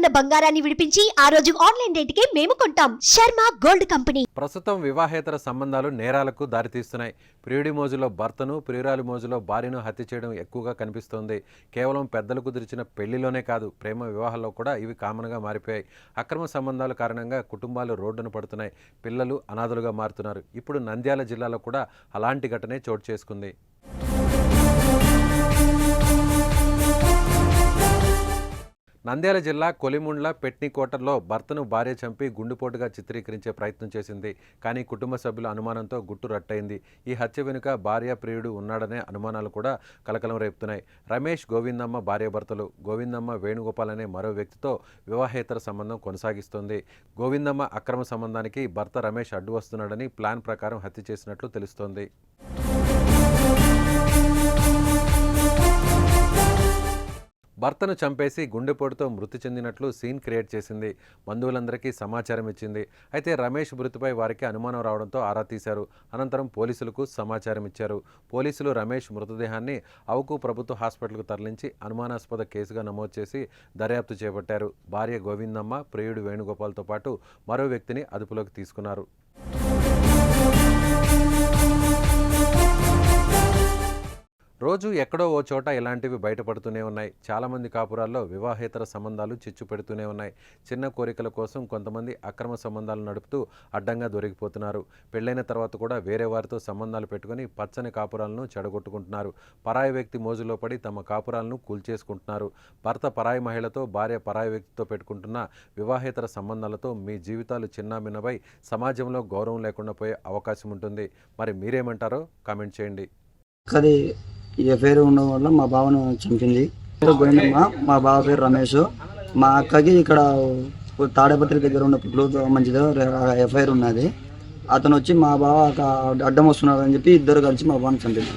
ఉన్న బంగారాన్ని విడిపించి ఆ రోజు ఆన్లైన్ రేటుకే మేము కొంటాం. Sharma gold company. ప్రస్తుతం వివాహేతర సంబంధాలు నేరాలకు దారితీస్తున్నాయి. ప్రియుడి మోజులో భర్తను ప్రియురాలి మోజులో భార్యను హత్య చేయడం ఎక్కువగా కనిపిస్తోంది. కేవలం పెద్దలు కుదిర్చిన పెళ్ళిలోనే కాదు ప్రేమ వివాహాల్లో కూడా ఇవి కామన్గా మారిపోయాయి. అక్రమ సంబంధాల కారణంగా కుటుంబాలు రోడ్డున పడుతున్నాయి. పిల్లలు అనాథలుగా మారుతున్నారు. ఇప్పుడు నంద్యాల జిల్లాలో కూడా అలాంటి ఘటనే చోటు చేసుకుంది. నంద్యాల జిల్లా కొలిముండ్ల పెట్నికోటలో భర్తను భార్య చంపి గుండుపోటుగా చిత్రీకరించే ప్రయత్నం చేసింది. కానీ కుటుంబ సభ్యుల అనుమానంతో గుట్టు రట్టయింది. ఈ హత్య వెనుక భార్య ప్రియుడు ఉన్నాడనే అనుమానాలు కూడా కలకలం రేపుతున్నాయి. రమేష్ గోవిందమ్మ భార్యాభర్తలు గోవిందమ్మ వేణుగోపాల్ అనే మరో వ్యక్తితో వివాహేతర సంబంధం కొనసాగిస్తోంది. గోవిందమ్మ అక్రమ సంబంధానికి భర్త రమేష్ అడ్డు వస్తున్నాడని ప్లాన్ ప్రకారం హత్య చేసినట్లు తెలుస్తోంది. భర్తను చంపేసి గుండెపోటుతో మృతి చెందినట్లు సీన్ క్రియేట్ చేసింది. బంధువులందరికీ సమాచారం ఇచ్చింది. అయితే రమేష్ మృతిపై వారికి అనుమానం రావడంతో ఆరా తీశారు. అనంతరం పోలీసులకు సమాచారం ఇచ్చారు. పోలీసులు రమేష్ మృతదేహాన్ని అవుకు ప్రభుత్వ హాస్పిటల్కు తరలించి అనుమానాస్పద కేసుగా నమోదు చేసి దర్యాప్తు చేపట్టారు. భార్య గోవిందమ్మ ప్రియుడు వేణుగోపాల్తో పాటు మరో వ్యక్తిని అదుపులోకి తీసుకున్నారు. రోజు ఎక్కడో ఓ చోట ఇలాంటివి బయటపడుతూనే ఉన్నాయి. చాలామంది కాపురాల్లో వివాహేతర సంబంధాలు చిచ్చు పెడుతూనే ఉన్నాయి. చిన్న కోరికల కోసం కొంతమంది అక్రమ సంబంధాలు నడుపుతూ అడ్డంగా దొరికిపోతున్నారు. పెళ్ళైన తర్వాత కూడా వేరే వారితో సంబంధాలు పెట్టుకొని పచ్చని కాపురాలను చెడగొట్టుకుంటున్నారు. పరాయి వ్యక్తి మోజులో పడి తమ కాపురాలను కూల్చేసుకుంటున్నారు. భర్త పరాయి మహిళతో భార్య పరాయి వ్యక్తితో పెట్టుకుంటున్న వివాహేతర సంబంధాలతో మీ జీవితాలు చిన్నాభిన్నమై సమాజంలో గౌరవం లేకుండా పోయే అవకాశం ఉంటుంది. మరి మీరేమంటారో కామెంట్ చేయండి. అది ఈ ఎఫ్ఐఆర్ ఉండడం వల్ల మా బావను చంపింది. పేరు గోవిందమ్మ మా బావ పేరు రమేష్. మా అక్కకి ఇక్కడ తాడపత్రి దగ్గర ఉన్న పుట్లు మంచిదో ఎఫ్ఐఆర్ ఉన్నది. అతను వచ్చి మా బావ ఒక అడ్డం వస్తున్నాడు అని చెప్పి ఇద్దరు కలిసి మా బావని చంపింది.